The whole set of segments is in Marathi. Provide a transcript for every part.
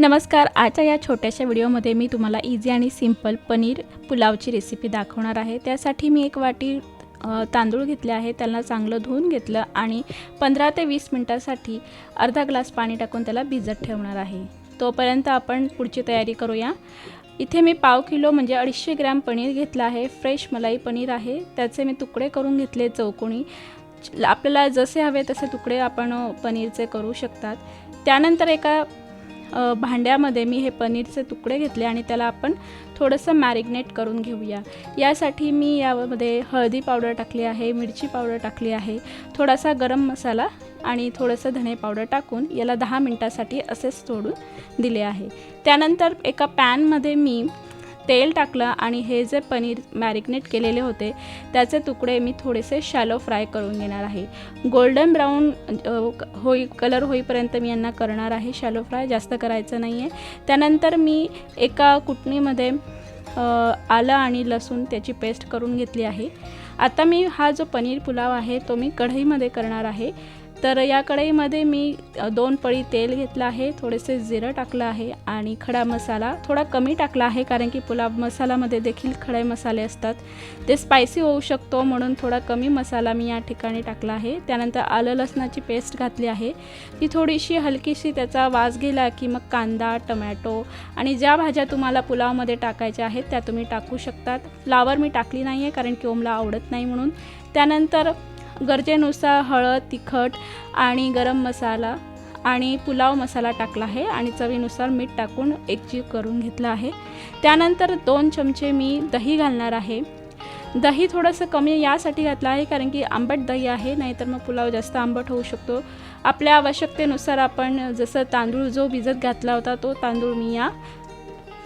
नमस्कार आजच्या या छोट्याशा व्हिडिओमध्ये मी तुम्हाला इझी आणि सिंपल पनीर पुलावची रेसिपी दाखवणार आहे. त्यासाठी मी एक वाटी तांदूळ घेतले आहे. त्याला चांगलं धुवून घेतलं आणि पंधरा ते वीस मिनटासाठी अर्धा ग्लास पाणी टाकून त्याला भिजत ठेवणार आहे. तोपर्यंत आपण पुढची तयारी करूया. इथे मी पाव किलो म्हणजे अडीचशे ग्रॅम पनीर घेतलं आहे. फ्रेश मलाई पनीर आहे. त्याचे मी तुकडे करून घेतले चौकोणी आपल्याला जसे हवे तसे तुकडे आपण पनीरचे करू शकतात. त्यानंतर एका भांड्यामध्ये मी हे पनीरचे तुकडे घेतले आणि त्याला आपण थोडंसं मॅरिग्नेट करून घेऊया. यासाठी मी यामध्ये हळदी पावडर टाकली आहे मिरची पावडर टाकली आहे थोडासा गरम मसाला आणि थोडंसं धणे पावडर टाकून याला दहा मिनटासाठी असेच सोडून दिले आहे. त्यानंतर एका पॅनमध्ये मी तेल टाकलं आणि हे जे पनीर मॅरिग्नेट केलेले होते त्याचे तुकडे मी थोडेसे शॅलो फ्राय करून घेणार आहे. गोल्डन ब्राऊन होई कलर होईपर्यंत मी यांना करणार आहे. शॅलो फ्राय जास्त करायचं नाही आहे त्यानंतर मी एका कुटणीमध्ये आलं आणि लसूण त्याची पेस्ट करून घेतली आहे. आता मी हा जो पनीर पुलाव आहे तो मी कढईमध्ये करणार आहे. तर या कढईमध्ये मी दोन पळी तेल घेतलं आहे थोडेसे जिरं टाकलं आहे आणि खडा मसाला थोडा कमी टाकला आहे कारण की पुलाव मसालामध्ये देखील खडे मसाले असतात. ते स्पायसी होऊ शकतो म्हणून थोडा कमी मसाला मी या ठिकाणी टाकला आहे. त्यानंतर आलं लसणाची पेस्ट घातली आहे. ती थोडीशी हलकीशी त्याचा वास गेला की मग कांदा टमॅटो आणि ज्या भाज्या तुम्हाला पुलावमध्ये टाकायच्या आहेत त्या तुम्ही टाकू शकतात. फ्लावर मी टाकली नाही आहे कारण की ओमला आवडत नाही म्हणून. त्यानंतर गरजेनुसार हळद तिखट आणि गरम मसाला आणि पुलाव मसाला टाकला आहे आणि चवीनुसार मीठ टाकून एकजीव करून घेतलं आहे. त्यानंतर दोन चमचे मी दही घालणार आहे. दही थोडंसं कमी यासाठी घातलं आहे कारण की आंबट दही आहे नाहीतर मग पुलाव जास्त आंबट होऊ शकतो. आपल्या आवश्यकतेनुसार आपण जसं तांदूळ जो भिजत घातला होता तो तांदूळ मी या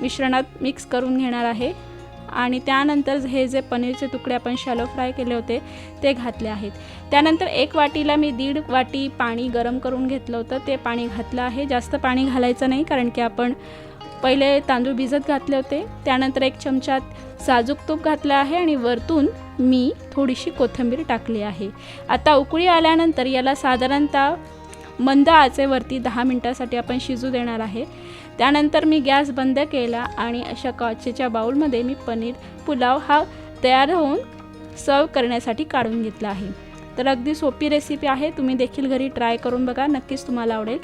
मिश्रणात मिक्स करून घेणार आहे. आणि त्यानंतर हे जे पनीरचे तुकडे आपण शॅलो फ्राय केले होते ते घातले आहेत. त्यानंतर एक वाटीला मी दीड वाटी पाणी गरम करून घेतलं होतं. ते पाणी घातलं आहे. जास्त पाणी घालायचं नाही कारण की आपण पहिले तांदूळ भिजत घातले होते. त्यानंतर एक चमच्यात साजूक तूप घातलं आहे आणि वरतून मी थोडीशी कोथिंबीर टाकली आहे. आता उकळी आल्यानंतर याला साधारणतः मंद आचेवरती दहा मिनटासाठी आपण शिजू देणार आहे. त्यानंतर मी गॅस बंद केला आणि अशा काचेच्या बाऊलमध्ये मी पनीर पुलाव हा तयार होऊन सर्व करण्यासाठी काढून घेतला आहे. तर अगदी सोपी रेसिपी आहे. तुम्ही देखील घरी ट्राय करून बघा. नक्कीच तुम्हाला आवडेल.